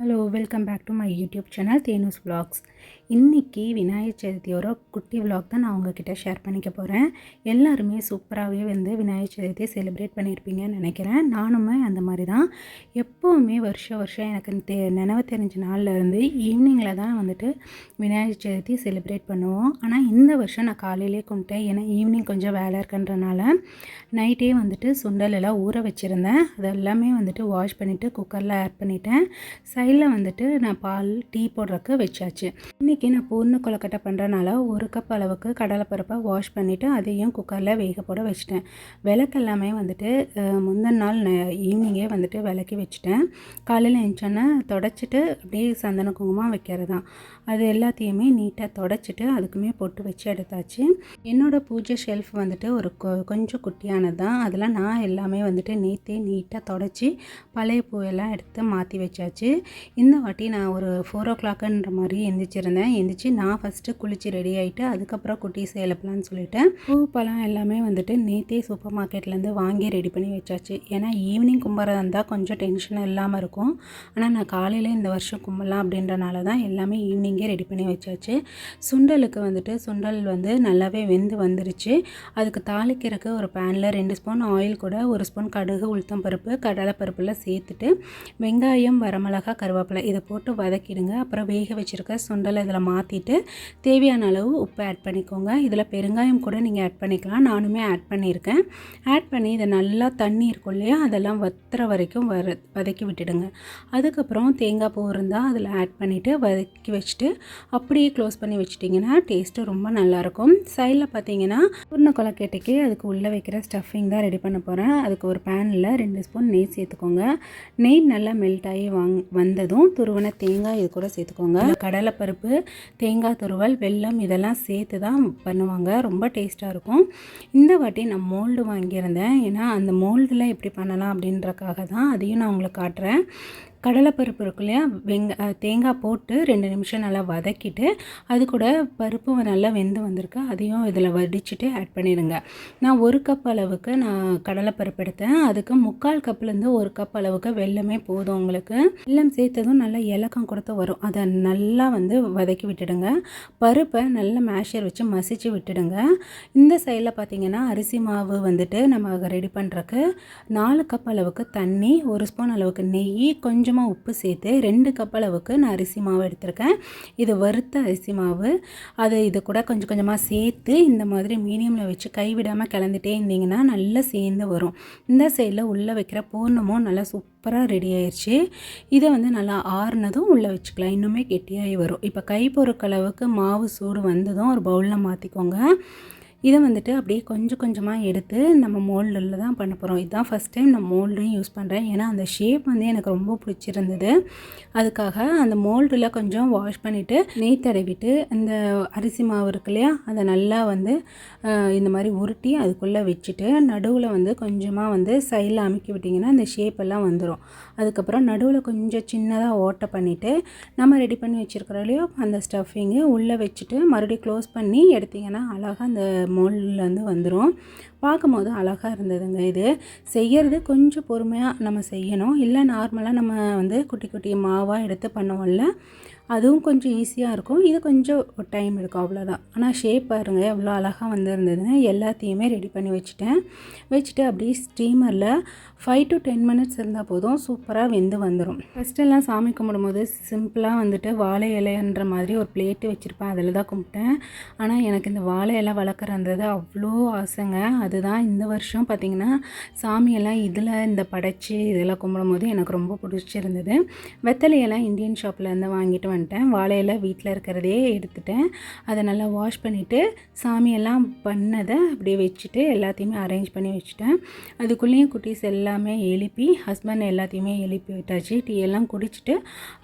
Hello welcome back to my YouTube channel Thenu's vlogs. இன்றைக்கி விநாயகர் சதுர்த்தியோட குட்டி vlog தான் நான் உங்ககிட்ட ஷேர் பண்ணிக்க போகிறேன் எல்லாருமே சூப்பராகவே வந்து விநாயகர் சதுர்த்தியை செலிப்ரேட் பண்ணியிருப்பீங்கன்னு நினைக்கிறேன். நானுமே அந்த மாதிரி தான். எப்போவுமே வருஷம் வருஷம் எனக்கு தெ நினைவு தெரிஞ்ச நாள்லேருந்து ஈவினிங்கில் தான் வந்துட்டு விநாயகர் சதுர்த்தி செலிப்ரேட் பண்ணுவோம். ஆனால் இந்த வருஷம் நான் காலையிலே கும்பிட்டேன். ஏன்னா ஈவினிங் கொஞ்சம் வேலை இருக்குன்றனால நைட்டே வந்துட்டு சுண்டல் எல்லாம் ஊற வச்சுருந்தேன். அதெல்லாமே வந்துட்டு வாஷ் பண்ணிவிட்டு குக்கரில் ஆட் பண்ணிட்டேன். சைடில் வந்துட்டு நான் பால் டீ போடுறதுக்கு வச்சாச்சு. இன்றைக்கி நான் பூர்ண கொலக்கட்டை பண்ணுறனால ஒரு கப் அளவுக்கு கடலைப்பருப்பை வாஷ் பண்ணிவிட்டு அதையும் குக்கரில் வேக போட வச்சுட்டேன். விளக்கு எல்லாமே வந்துட்டு முந்தின நாள் ஈவினிங்கே வந்துட்டு விளக்கி வச்சுட்டேன். காலையில் எழுந்தோன்னே தொடச்சிட்டு அப்படியே சந்தன குங்குமம் வைக்கிறது தான் அது எல்லாத்தையுமே நீட்டாக தொடச்சிட்டு அதுக்குமே பொட்டு வச்சு எடுத்தாச்சு. என்னோடய பூஜை ஷெல்ஃப் வந்துட்டு ஒரு கொ- கொஞ்சம் குட்டியானது தான் அதில் நான் எல்லாமே வந்துட்டு நேற்றே நீட்டாக தொடச்சி பழைய பூவெல்லாம் எடுத்து மாற்றி வச்சாச்சு. இந்த வாட்டி நான் ஒரு ஃபோர் ஓ கிளாக்குன்ற மாதிரி எந்திரிச்சிருந்தேன். எந்திரிச்சு நான் ஃபஸ்ட்டு குளித்து ரெடி ஆகிட்டு அதுக்கப்புறம் குட்டி சேலப்பலான்னு சொல்லிட்டேன் பூ பழம் எல்லாமே வந்துட்டு நேற்றே சூப்பர் மார்க்கெட்லேருந்து வாங்கி ரெடி பண்ணி வச்சாச்சு. ஏன்னா ஈவினிங் கும்புறதா இருந்தால் கொஞ்சம் டென்ஷன் இல்லாமல் இருக்கும். ஆனால் நான் காலையில் இந்த வருஷம் கும்பலாம் அப்படின்றனால தான் எல்லாமே ஈவினிங் ஈவினிங்கே ரெடி பண்ணி வச்சாச்சு. சுண்டலுக்கு வந்துட்டு சுண்டல் வந்து நல்லாவே வெந்து வந்துருச்சு. அதுக்கு தாளிக்கிறதுக்கு ஒரு பேனில் ரெண்டு ஸ்பூன் ஆயில் கூட ஒரு ஸ்பூன் கடுகு உளுத்தம் பருப்பு கடலை பருப்பில் சேர்த்துட்டு வெங்காயம் வரமிளகா கருவேப்பிலை இதை போட்டு வதக்கிடுங்க. அப்புறம் வேக வச்சுருக்க சுண்டலை இதில் மாற்றிட்டு தேவையான அளவு உப்பு ஆட் பண்ணிக்கோங்க. இதில் பெருங்காயம் கூட நீங்கள் ஆட் பண்ணிக்கலாம். நானுமே ஆட் பண்ணியிருக்கேன். ஆட் பண்ணி இதை நல்லா தண்ணி இருக்கும் இல்லையா அதெல்லாம் வத்துற வரைக்கும் வர வதக்கி விட்டுடுங்க. அதுக்கப்புறம் தேங்காய் பூ இருந்தால் அதில் ஆட் பண்ணிவிட்டு வதக்கி வச்சுட்டு அப்படியே க்ளோஸ் பண்ணி வச்சிட்டிங்கன்னா டேஸ்ட்டு ரொம்ப நல்லாயிருக்கும். சைடில் பார்த்தீங்கன்னா பூர்ண கொலக்கேட்டைக்கு அதுக்கு உள்ளே வைக்கிற ஸ்டஃபிங் தான் ரெடி பண்ண போகிறேன் அதுக்கு ஒரு பேனில் ரெண்டு ஸ்பூன் நெய் சேர்த்துக்கோங்க. நெய் நல்லா மெல்ட் ஆகி வாங் வந்ததும் துருவன தேங்காய் இது கூட சேர்த்துக்கோங்க. கடலைப்பருப்பு தேங்காய் துருவல் வெல்லம் இதெல்லாம் சேர்த்து தான் பண்ணுவாங்க. ரொம்ப டேஸ்ட்டாக இருக்கும். இந்த வாட்டி நான் மோல்டு வாங்கியிருந்தேன். ஏன்னா அந்த மோல்டில் எப்படி பண்ணலாம் அப்படின்றக்காக தான் அதையும் நான் உங்களுக்கு காட்டுறேன். கடலைப்பருப்பு இருக்கு இல்லையா? வெங்க தேங்காய் போட்டு ரெண்டு நிமிஷம் நல்லா வதக்கிட்டு அது கூட பருப்பு நல்லா வெந்து வந்திருக்கு. அதையும் இதில் வடிச்சுட்டு ஆட் பண்ணிடுங்க. நான் ஒரு கப் அளவுக்கு நான் கடலைப்பருப்பு எடுத்தேன். அதுக்கு முக்கால் கப்லேருந்து ஒரு கப் அளவுக்கு வெள்ளமே போதும் உங்களுக்கு. வெல்லம் சேர்த்ததும் நல்லா இலக்கம் கொடுத்து வரும். அதை நல்லா வந்து வதக்கி விட்டுடுங்க. பருப்பை நல்லா மேஷர் வச்சு மசிச்சு விட்டுடுங்க. இந்த சைடில் பார்த்தீங்கன்னா அரிசி மாவு வந்துட்டு நம்ம ரெடி பண்ணுறக்கு நாலு கப் அளவுக்கு தண்ணி ஒரு ஸ்பூன் அளவுக்கு நெய் கொஞ்சம் கொஞ்சமாக உப்பு சேர்த்து ரெண்டு கப் அளவுக்கு நான் அரிசி மாவு எடுத்திருக்கேன். இது வறுத்த அரிசி மாவு. அதை இது கூட கொஞ்சம் கொஞ்சமாக சேர்த்து இந்த மாதிரி மீடியமில் வச்சு கைவிடாமல் கிளந்துட்டே இருந்தீங்கன்னா நல்லா சேர்ந்து வரும். இந்த சைடில் உள்ளே வைக்கிற பூர்ணமும் நல்லா சூப்பராக ரெடி ஆயிடுச்சு இதை வந்து நல்லா ஆறுனதும் உள்ளே வச்சுக்கலாம். இன்னுமே கெட்டியாகி வரும். இப்போ கை பொறுக்களவுக்கு மாவு சூடு வந்ததும் ஒரு பவுலில் மாற்றிக்கோங்க இதை வந்துட்டு அப்படியே கொஞ்சம் கொஞ்சமாக எடுத்து நம்ம மோல்டில் தான் பண்ண போகிறோம் இதுதான் ஃபஸ்ட் டைம் நான் மோல்டையும் யூஸ் பண்ணுறேன் ஏன்னா அந்த ஷேப் வந்து எனக்கு ரொம்ப பிடிச்சிருந்தது. அதுக்காக அந்த மோல்டில் கொஞ்சம் வாஷ் பண்ணிவிட்டு நெய் தடவிட்டு அந்த அரிசி மாவு இருக்கு இல்லையா அதை நல்லா வந்து இந்த மாதிரி உருட்டி அதுக்குள்ளே வச்சுட்டு நடுவில் வந்து கொஞ்சமாக வந்து சைடில் அமுக்கி விட்டிங்கன்னா அந்த ஷேப் எல்லாம் வந்துடும் அதுக்கப்புறம் நடுவில் கொஞ்சம் சின்னதாக ஓட்டை பண்ணிவிட்டு நம்ம ரெடி பண்ணி வச்சுருக்கிறோம் இல்லையோ அந்த ஸ்டஃபிங்கு உள்ளே வச்சுட்டு மறுபடியும் க்ளோஸ் பண்ணி எடுத்திங்கன்னா அழகாக அந்த மோல்டில் வந்துடும் பார்க்கும்போது அழகாக இருந்ததுங்க இது. செய்கிறது கொஞ்சம் பொறுமையாக நம்ம செய்யணும். இல்லை நார்மலாக நம்ம வந்து குட்டி குட்டி மாவாக எடுத்து பண்ணுவோம்ல அதுவும் கொஞ்சம் ஈஸியாக இருக்கும். இது கொஞ்சம் டைம் எடுக்கும் அவ்வளோதான் ஆனால் ஷேப் பாருங்கள் எவ்வளோ அழகாக வந்திருந்ததுன்னு எல்லாத்தையுமே ரெடி பண்ணி வச்சுட்டேன். வச்சுட்டு அப்படியே ஸ்டீமரில் ஃபைவ் டு டென் மினிட்ஸ் இருந்தால் போதும். சூப்பராக வெந்து வந்துடும் ஃபஸ்ட்டெல்லாம் சாமி கும்பிடும்போது சிம்பிளாக வந்துட்டு வாழை இலைன்ற மாதிரி ஒரு பிளேட்டு வச்சுருப்பேன். அதில் தான் கும்பிட்டேன். ஆனால் எனக்கு இந்த வாழை இலை வளர்க்குறன்றது அவ்வளோ ஆசைங்க. அதுதான் இந்த வருஷம் பார்த்திங்கன்னா சாமியெல்லாம் இதில் இந்த படைச்சி இதெல்லாம் கும்பிடும் போது எனக்கு ரொம்ப பிடிச்சிருந்தது. வெத்தலையெல்லாம் இந்தியன் ஷாப்லேருந்து வாங்கிட்டு வந்துட்டேன். வாழையில வீட்டில் இருக்கிறதே எடுத்துட்டேன். அதை நல்லா வாஷ் பண்ணிவிட்டு சாமியெல்லாம் பண்ணதை அப்படியே வச்சுட்டு எல்லாத்தையுமே அரேஞ்ச் பண்ணி வச்சுட்டேன். அதுக்குள்ளேயும் குட்டீஸ் எல்லாம் எல்லாமே எழுப்பி ஹஸ்பண்ட் எல்லாத்தையுமே எழுப்பி விட்டாச்சு. டீ எல்லாம் குடிச்சிட்டு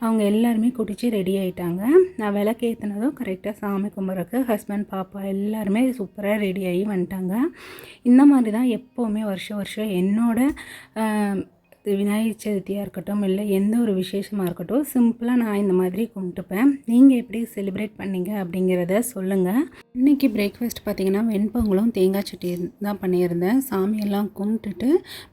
அவங்க எல்லாருமே குடித்து ரெடி ஆகிட்டாங்க நான் விளக்கு ஏற்றினதும் கரெக்டாக சாமி கும்பிட்றக்கு ஹஸ்பண்ட் பாப்பா எல்லாருமே சூப்பராக ரெடி ஆகி வந்துட்டாங்க. இந்த மாதிரி தான் எப்போவுமே வருஷம் வருஷம் என்னோட விநாயகர் சதுர்த்தியாக இருக்கட்டும் இல்லை எந்த ஒரு விசேஷமாக இருக்கட்டும் சிம்பிளாக நான் இந்த மாதிரி கும்பிட்டுப்பேன். நீங்கள் எப்படி செலிப்ரேட் பண்ணீங்க அப்படிங்கிறத சொல்லுங்கள் இன்றைக்கி பிரேக்ஃபாஸ்ட் பார்த்திங்கன்னா வெண்பொங்கலும் தேங்காய் சட்டி தான் பண்ணியிருந்தேன். சாமியெல்லாம் கும்பிட்டுட்டு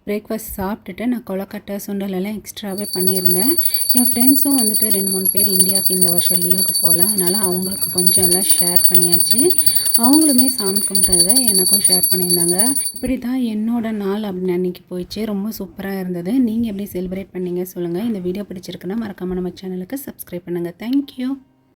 பிரேக்ஃபாஸ்ட் சாப்பிட்டுட்டு நான் கொலக்கட்டை சுண்டல் எல்லாம் எக்ஸ்ட்ராவே பண்ணியிருந்தேன். என் ஃப்ரெண்ட்ஸும் வந்துட்டு ரெண்டு மூணு பேர் இந்தியாவுக்கு இந்த வருஷம் லீவுக்கு போகல. அதனால் அவங்களுக்கு கொஞ்சம் எல்லாம் ஷேர் பண்ணியாச்சு. அவங்களுமே சாமி கும்பிட்டதை எனக்கும் ஷேர் பண்ணியிருந்தாங்க. இப்படி தான் என்னோட நாள் அப்படின்னு அன்றைக்கி போயிடுச்சு. ரொம்ப சூப்பராக இருந்தது. நீங்கள் எப்படி செலிப்ரேட் பண்ணீங்க சொல்லுங்கள் இந்த வீடியோ பிடிச்சிருக்குன்னா மறக்காமல் நம்ம சேனலுக்கு சப்ஸ்கிரைப் பண்ணுங்கள் தேங்க்யூ